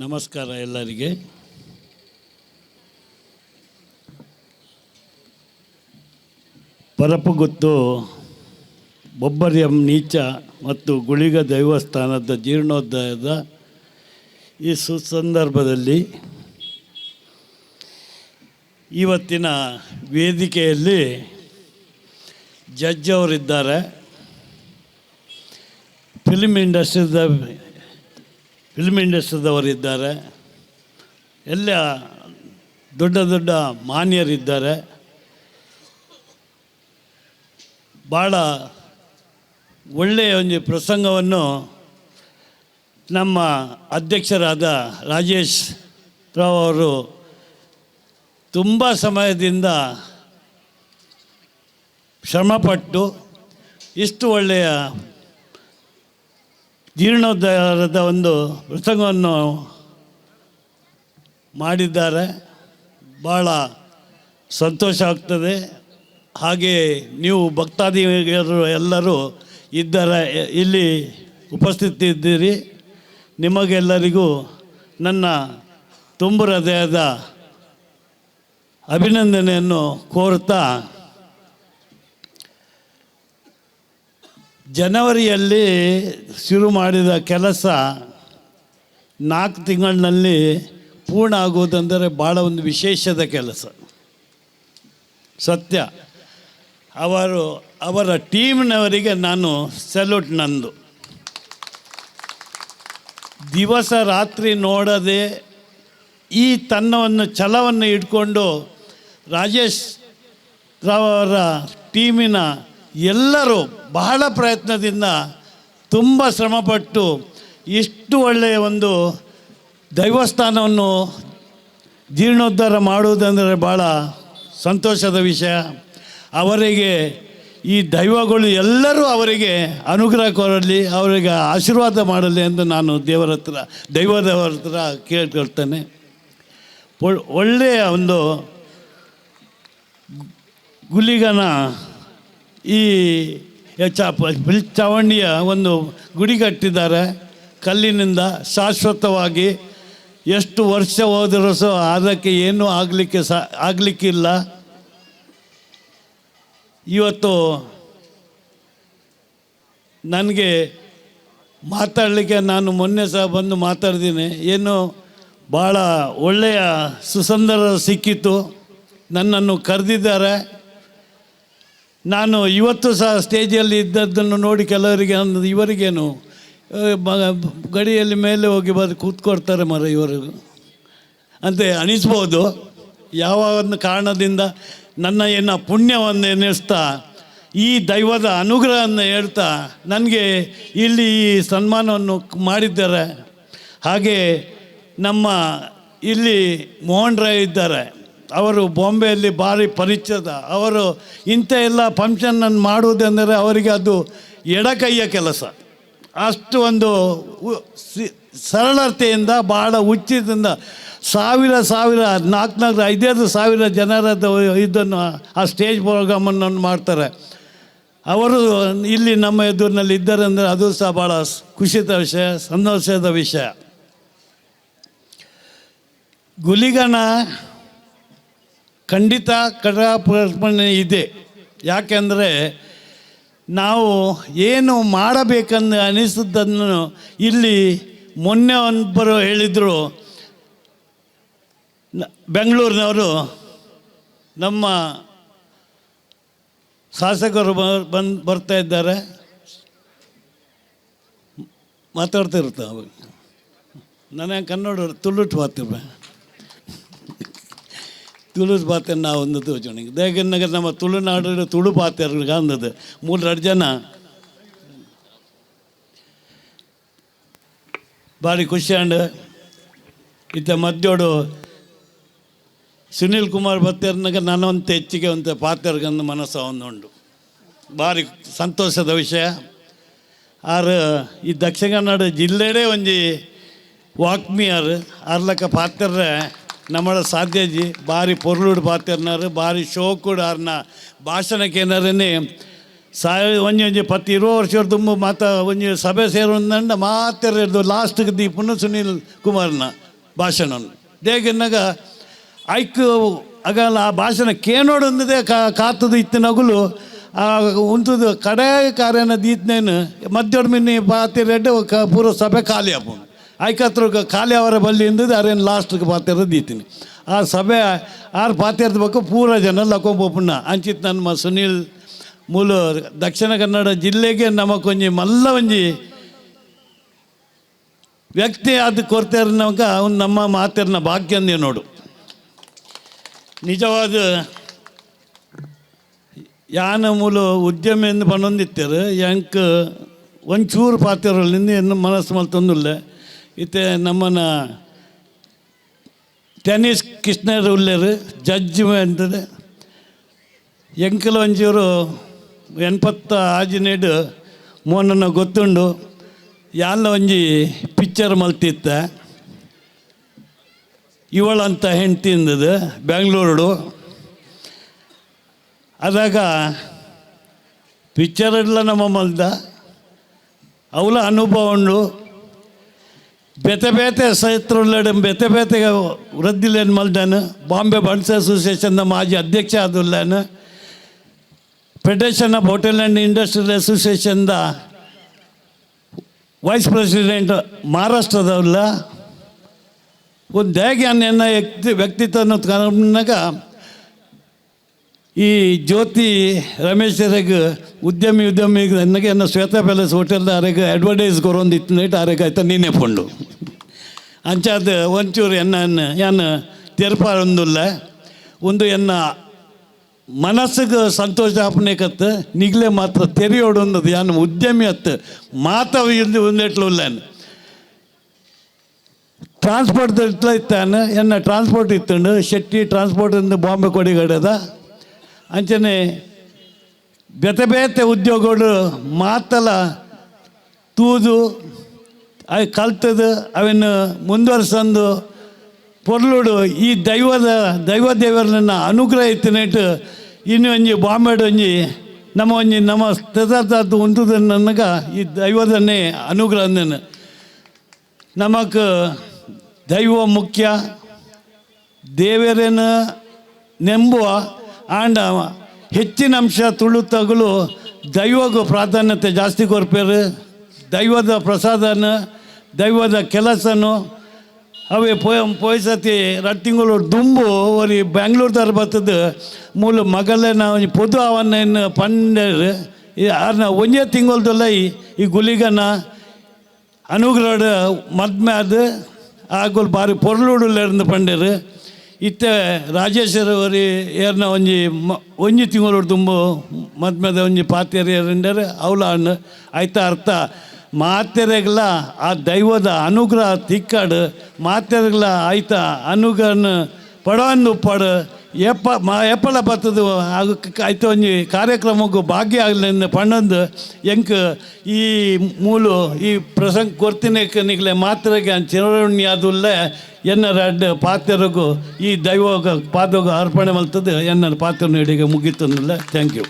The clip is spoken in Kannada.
ನಮಸ್ಕಾರ ಎಲ್ಲರಿಗೆ. ಪರಪಗುತ್ತು, ಬೊಬ್ಬರ್ಯಂ ನೀಚ ಮತ್ತು ಗುಳಿಗ ದೈವಸ್ಥಾನದ ಜೀರ್ಣೋದ್ಧಾಯದ ಈ ಸುಸಂದರ್ಭದಲ್ಲಿ ಇವತ್ತಿನ ವೇದಿಕೆಯಲ್ಲಿ ಜಡ್ಜ್ ಅವರಿದ್ದಾರೆ. ಫಿಲ್ಮ್ ಇಂಡಸ್ಟ್ರಿದ ಫಿಲ್ಮ್ ಇಂಡಸ್ಟ್ರಿದವರಿದ್ದಾರೆ. ಎಲ್ಲ ದೊಡ್ಡ ದೊಡ್ಡ ಮಾನ್ಯರಿದ್ದಾರೆ. ಭಾಳ ಒಳ್ಳೆಯ ಒಂದು ಪ್ರಸಂಗವನ್ನು ನಮ್ಮ ಅಧ್ಯಕ್ಷರಾದ ರಾಜೇಶ್ ರಾವ್ ಅವರು ತುಂಬ ಸಮಯದಿಂದ ಶ್ರಮಪಟ್ಟು ಇಷ್ಟು ಒಳ್ಳೆಯ ಜೀರ್ಣೋದ್ಧಾರದ ಒಂದು ಪ್ರಸಂಗವನ್ನು ಮಾಡಿದ್ದಾರೆ. ಭಾಳ ಸಂತೋಷ ಆಗ್ತದೆ. ಹಾಗೆ ನೀವು ಭಕ್ತಾದಿಗಳು ಎಲ್ಲರೂ ಇದ್ದಾರೆ, ಇಲ್ಲಿ ಉಪಸ್ಥಿತಿದ್ದೀರಿ. ನಿಮಗೆಲ್ಲರಿಗೂ ನನ್ನ ತುಂಬು ಹೃದಯದ ಅಭಿನಂದನೆಯನ್ನು ಕೋರುತ್ತಾ ಜನವರಿಯಲ್ಲಿ ಶುರು ಮಾಡಿದ ಕೆಲಸ ನಾಲ್ಕು ತಿಂಗಳಿನಲ್ಲಿ ಪೂರ್ಣ ಆಗುವುದೆಂದರೆ ಭಾಳ ಒಂದು ವಿಶೇಷದ ಕೆಲಸ. ಸತ್ಯ. ಅವರು, ಅವರ ಟೀಮ್ನವರಿಗೆ ನಾನು ಸೆಲ್ಯೂಟ್ ನಂದು. ದಿವಸ ರಾತ್ರಿ ನೋಡದೆ ಈ ತನ್ನವನ್ನು, ಛಲವನ್ನು ಇಟ್ಕೊಂಡು ರಾಜೇಶ್ ರಾವ್ ಅವರ ಟೀಮಿನ ಎಲ್ಲರೂ ಬಹಳ ಪ್ರಯತ್ನದಿಂದ ತುಂಬ ಶ್ರಮಪಟ್ಟು ಇಷ್ಟು ಒಳ್ಳೆಯ ಒಂದು ದೈವಸ್ಥಾನವನ್ನು ಜೀರ್ಣೋದ್ಧಾರ ಮಾಡುವುದೆಂದರೆ ಭಾಳ ಸಂತೋಷದ ವಿಷಯ. ಅವರಿಗೆ ಈ ದೈವಗಳು ಎಲ್ಲರೂ ಅವರಿಗೆ ಅನುಗ್ರಹ ಕೊರಲಿ ಅವರಿಗೆ ಆಶೀರ್ವಾದ ಮಾಡಲಿ ಎಂದು ನಾನು ದೇವರ ಹತ್ರ, ದೈವದವರ ಹತ್ರ ಕೇಳ್ಕೊಳ್ತೇನೆ. ಒಳ್- ಒಳ್ಳೆಯ ಒಂದು ಗುಲಿಗನ ಈ ಚ ಚಾವಣಿಯ ಒಂದು ಗುಡಿ ಕಟ್ಟಿದ್ದಾರೆ. ಕಲ್ಲಿನಿಂದ ಶಾಶ್ವತವಾಗಿ ಎಷ್ಟು ವರ್ಷ ಹೋದರೂ ಸಹ ಅದಕ್ಕೆ ಏನೂ ಆಗಲಿಕ್ಕೆ ಸಹ ಆಗಲಿಕ್ಕಿಲ್ಲ. ಇವತ್ತು ನನಗೆ ಮಾತಾಡಲಿಕ್ಕೆ ನಾನು ಮೊನ್ನೆ ಸಹ ಬಂದು ಮಾತಾಡ್ತೀನಿ. ಏನು ಭಾಳ ಒಳ್ಳೆಯ ಸುಸಂದರ ಸಿಕ್ಕಿತ್ತು. ನನ್ನನ್ನು ಕರೆದಿದ್ದಾರೆ. ನಾನು ಇವತ್ತು ಸಹ ಸ್ಟೇಜಲ್ಲಿ ಇದ್ದದ್ದನ್ನು ನೋಡಿ ಕೆಲವರಿಗೆ ಅನ್ನೋದು ಇವರಿಗೇನು ಗಡಿಯಲ್ಲಿ ಮೇಲೆ ಹೋಗಿ ಬಂದು ಕೂತ್ಕೊಡ್ತಾರೆ ಮರ ಇವರು. ಅಂತ ಅನಿಸ್ಬೋದು ಯಾವ ಕಾರಣದಿಂದ ನನ್ನ ಏನು ಪುಣ್ಯವನ್ನು ಎನಿಸ್ತಾ, ಈ ದೈವದ ಅನುಗ್ರಹವನ್ನು ಹೇಳ್ತಾ ನನಗೆ ಇಲ್ಲಿ ಈ ಸನ್ಮಾನವನ್ನು ಮಾಡಿದ್ದಾರೆ. ಹಾಗೆ ನಮ್ಮ ಇಲ್ಲಿ ಮೋಹನ್ ರಾಯ್ ಇದ್ದಾರೆ. ಅವರು ಬಾಂಬೆಯಲ್ಲಿ ಭಾರಿ ಪರಿಚಯದ, ಅವರು ಇಂಥ ಎಲ್ಲ ಫಂಕ್ಷನನ್ನು ಮಾಡುವುದೆಂದರೆ ಅವರಿಗೆ ಅದು ಎಡಕೈಯ ಕೆಲಸ. ಅಷ್ಟು ಒಂದು ಸರಳತೆಯಿಂದ ಭಾಳ ಉಚಿತದಿಂದ ಸಾವಿರ ಸಾವಿರ ನಾಲ್ಕು ನಾಲ್ಕು ಐದೈದು ಸಾವಿರ ಜನರದ್ದು ಇದನ್ನು, ಆ ಸ್ಟೇಜ್ ಪ್ರೋಗ್ರಾಮನ್ನು ಮಾಡ್ತಾರೆ. ಅವರು ಇಲ್ಲಿ ನಮ್ಮ ಎದುರಿನಲ್ಲಿ ಇದ್ದಾರೆ ಅಂದರೆ ಅದು ಸಹ ಭಾಳ ಖುಷಿತ ವಿಷಯ, ಸಂತೋಷದ ವಿಷಯ. ಗುಲಿಗನ ಖಂಡಿತ ಕಟಾಪಣೆ ಇದೆ. ಯಾಕೆಂದರೆ ನಾವು ಏನು ಮಾಡಬೇಕಂದು ಅನಿಸಿದ್ದನ್ನು ಇಲ್ಲಿ ಮೊನ್ನೆ ಒಬ್ಬರು ಹೇಳಿದರು. ಬೆಂಗಳೂರಿನವರು ನಮ್ಮ ಶಾಸಕರು ಬಂದು ಬರ್ತಾ ಇದ್ದಾರೆ. ಮಾತಾಡ್ತಿರ್ತ ಅವಾಗ. ನನಗೆ ಕನ್ನಡ ತುಳ್ಳುಟ್ ಮಾತಿರ್ಬ ತುಳುಸ್ ಪಾತ್ರ ನಾವು ಒಂದು ತೋಚಣಿಗೆ ದೇಗನ್ನಗ ನಮ್ಮ ತುಳುನಾಡು ತುಳು ಪಾತ್ರ ಅಂದದು ಮೂರು ಎರಡು ಜನ. ಭಾರಿ ಖುಷಿ ಅಂಡ್ ಇತ್ತ ಮಧ್ಯೋಡು ಸುನೀಲ್ ಕುಮಾರ್ ಬತ್ತೇರ್ನಾಗ ನಾನೊಂದು ಹೆಚ್ಚಿಗೆ ಒಂದು ಪಾತ್ರಗಂದು ಮನಸ್ಸು ಅವನುಂಡು ಭಾರಿ ಸಂತೋಷದ ವಿಷಯ. ಆರು ಈ ದಕ್ಷಿಣ ಕನ್ನಡ ಜಿಲ್ಲೆಡೆ ಒಂಜಿ ವಾಕ್ಮಿಯರ್ ಅರ್ಲಕ ಪಾತ್ರ ಸಾಧ್ಯಜಿ, ಭಾರಿ ಪೊರ್ಲುಡು ಪಾತ್ರನಾರು ಭಾರಿ ಶೋಕುಡು ಆರ್ನ ಭಾಷಣಕ್ಕೆ ಏನಾರೇ ಸಾಯ ಒಂಜಿ ಒಂಜಿ ಪತ್ತು ಇರುವ ವರ್ಷ ತುಂಬ ಮಾತ ಒಂಜಿ ಸಭೆ ಸೇರುಂದಂಡ ಮಾತಾಡಿದ್ದು ಲಾಸ್ಟ್ಗೆ ದೀಪನು ಸುನೀಲ್ ಕುಮಾರ್ನ ಭಾಷಣ ದೇಗಿನಾಗ ಐಕ್ ಆಗಲ್ಲ ಆ ಭಾಷಣ ಕೇನೋಡೊಂದಿದೆ ಕಾ, ಕಾತದು ಇತ್ತಿನಗುಲು ಆ ಉಂತದು ಕಡೆ ಕಾರ್ಯನ ದೀತ್ನೇನು ಮಧ್ಯೋಡ್ ಮಿನ್ನಿ ಪಾತಿರೆಡ್ಡು ಕ ಪೂರ ಸಭೆ ಖಾಲಿ ಆಪುಂಡು ಐಕತ್ರ ಖಾಲಿ ಅವರ ಬಲ್ಲಿ ಇಂದದ್ದು ಅರೇನು ಲಾಸ್ಟ್ಗೆ ಪಾತ್ರ ದೀತೀನಿ. ಆ ಸಭೆ ಆರು ಪಾತ್ರದ ಬಗ್ಗೆ ಪೂರ ಜನ ಲಕೊಂಬೋಪುಣ್ಣ ಅಂಚಿತ್ ನನ್ನ ಮ ಸುನೀಲ್ ಮೂಲ ದಕ್ಷಿಣ ಕನ್ನಡ ಜಿಲ್ಲೆಗೆ ನಮಕೊಂಜಿ ಮಲ್ಲ ಒಂಜಿ ವ್ಯಕ್ತಿ ಅದು ಕೊರ್ತಾರನವಾಗ ಅವ್ನು ನಮ್ಮ ಮಾತಿರ್ನ ಭಾಗ್ಯಂದೇ ನೋಡು. ನಿಜವಾದ ಯಾನ ಮೂಲ ಉದ್ಯಮ ಎಂದು ಪನ್ನೊಂದಿತ್ತಾರೆ ಎಂಕ್ ಒಂಚೂರು ಪಾತ್ರ ಏನು ಮನಸ್ಸು ಮಲ್ತೊಂದಿಲ್ಲ. ಇತ್ತೆ ನಮ್ಮನ್ನ ಟೆನ್ನಿಸ್ ಕೃಷ್ಣರ್ ಉಳ್ಳರು ಜಡ್ಜ್ಮೆಂಟ್ ಎಂಕಲ್ ಒಂಚೂರು ಎನ್ಪತ್ತ ಆಜಿನೇಡು ಮೋನನ ಗೊತ್ತುಂಡು. ಯಾಲ ಒಂಜಿ ಪಿಕ್ಚರ್ ಮಲ್ತಿತ್ತ. ಇವಳಂತ ಹೆಂಡ್ತಿಂದದು ಬೆಂಗಳೂರು ಅದಾಗ ಪಿಕ್ಚರ್ ಇಲ್ಲ ನಮ್ಮ ಮಲ್ದ. ಅವಳ ಅನುಭವ ಉಂಡು. ಬೆತೆ ಬೇತೆ ಸೈತ್ರುಳ್ಳಡು ಬೆತೆ ಬೇತೆಗೆ ವೃದ್ಧಿಲೇನು ಮಲ್ದಾನು ಬಾಂಬೆ ಬಂಡ್ಸ್ ಅಸೋಸಿಯೇಷನ್ನ ಮಾಜಿ ಅಧ್ಯಕ್ಷ ಆದುಲ್ಲಾನು, federation of hotel and industrial ಅಸೋಸಿಯೇಷನ್ದ vice president ಮಹಾರಾಷ್ಟ್ರದವಲ್ಲ. ಒಂದು ನನ್ನ ವ್ಯಕ್ತಿ, ವ್ಯಕ್ತಿತ್ವನ ಕಾರಣಾಗ ಈ ಜ್ಯೋತಿ ರಮೇಶರಿಗೆ ಉದ್ಯಮಿ ಉದ್ಯಮಿ ನನಗೆ ಶ್ವೇತಾ ಪ್ಯಾಲೇಸ್ ಹೋಟೆಲ್ದ ಅರೆಗೆ ಅಡ್ವರ್ಟೈಸ್ ಕೊರೊಂದಿತ್ತು ನೈಟ್ ಅರೆಗೆ ಆಯ್ತಾ ನೀನೆ ಪೊಂಡು ಅಂಚಾದ ಒಂಚೂರು ಎನ್ನ ಏನು ತೆರಪಾರೊಂದಿಲ್ಲ ಒಂದು ಎನ್ನ ಮನಸ್ಸಿಗೆ ಸಂತೋಷ ಆಪನೇಕತ್ತು ನಿಗ್ಲೆ ಮಾತ್ರ ತೆರೆಯೋಡೊಂದು ಯಾನು ಉದ್ಯಮಿ ಅತ್ತು ಮಾತವ ಇಲ್ಲಿ ಒಂದೆಟ್ಲು ಟ್ರಾನ್ಸ್ಪೋರ್ಟ್ ಇಟ್ಲ ಇತ್ತಾನು ಎನ್ನ ಟ್ರಾನ್ಸ್ಪೋರ್ಟ್ ಇತ್ತುಂಡು, ಶೆಟ್ಟಿ ಟ್ರಾನ್ಸ್ಪೋರ್ಟ್ ಇಂದ ಬಾಂಬೆ ಕೊಡಿಗಡದ. ಅಂಚನೆ ಬೆತೆ ಬೇತೆ ಉದ್ಯೋಗಗಳು ಮಾತಲ, ತೂದು ಅವು ಕಲ್ತದ ಅವನ್ನು ಮುಂದುವರ್ಸಂದು ಪೊರ್ಲುಡು ಈ ದೈವದ ದೈವ ದೇವರನ್ನ ಅನುಗ್ರಹ ಇತ್ತಿನಿಟ್ಟು ಇನ್ನು ಒಂಜಿ ಬಾಂಬೆಡ್ ಒಂಜಿ ನಮ್ಮ ಒಂಜಿ ನಮ್ಮ ಸ್ಥಿತಾರ್ಥ ಉಂಟುದ ನನಗ ಈ ದೈವದನ್ನೇ ಅನುಗ್ರಹ ಅಂದನು. ನಮಕ್ ದೈವ ಮುಖ್ಯ ದೇವರನ್ನು ನೆಂಬುವ ಆಂಡ ಹೆಚ್ಚಿನ ಅಂಶ ತುಳು ತಗಲು ದೈವಗೂ ಪ್ರಾಧಾನ್ಯತೆ ಜಾಸ್ತಿ ಕೊರ್ಪೇರು ದೈವದ ಪ್ರಸಾದನ ದೈವದ ಕೆಲಸನು, ಅವೇ ಪೋಯ್ ಪೋಯ್ ಸತಿ ರಡ್ ತಿಂಗಳು ದುಂಬು ಒರಿ ಬ್ಯಾಂಗ್ಳೂರ್ದಾರ ಬರ್ತದ ಮೂಲ ಮಗಲನ ಪೊದು ಅವನ್ನ ಪಂಡರ್ ಆರ್ನ ಒಂದೇ ತಿಂಗಳದಲ್ಲ ಈ ಗುಲಿಗನ ಅನುಗ್ರಹ ಮದ್ಮೆ ಅದು ಆಗೋಲ್ ಬಾರಿ ಪೊರ್ಲೂಡಲ್ಲಿருந்து ಪಂಡರು ಇತ್ತ ರಾಜೇಶ್ವರ ಏರ್ನ ಒಂಜಿ ಮ, ಒಂಜಿ ತಿಂಗಳು ತುಂಬ ಮದ್ಮೆದ ಒಂಜಿ ಪಾತಿಯರ್ ಏರಿಂಡರ್ ಅವಳ ಅಣ್ಣ ಆಯ್ತಾ ಅರ್ಥ. ಮಾತೆರೆಗ್ಲ ಆ ದೈವದ ಅನುಗ್ರಹ ತಿಕ್ಕಾಡು, ಮಾತೆರೆಗ್ಲ ಆಯ್ತ ಅನುಗ್ರಹನ ಪಡವನ್ನು ಪಡು, ಎಪ್ಪ ಮಾ ಎಪ್ಪಲ ಬತ್ತದು ಆಯ್ತು ಒಂಜಿ ಕಾರ್ಯಕ್ರಮಕ್ಕೂ ಭಾಗ್ಯ ಆಗಲಿ ಪಣ್ಣಂದು. ಎಂಕ್ ಈ ಮೂಲು, ಈ ಪ್ರಸಂಗ ಕೊರ್ತಿನೇಕ ನಿಗ್ಲೆ ಮಾತ್ರೆಗೆ ಚಿರವಣಿ ಅದುಲ್ಲ ಎನ್ನರ ಅಡ್ಡ ಪಾತ್ರರಿಗೂ ಈ ದೈವ ಪಾದಗ ಅರ್ಪಣೆ ಮಲ್ತದ್ದು ಎನ್ನರ ಪಾತ್ರ ನೀಡಿಗೆ ಮುಗೀತಂದಿಲ್ಲ. Thank you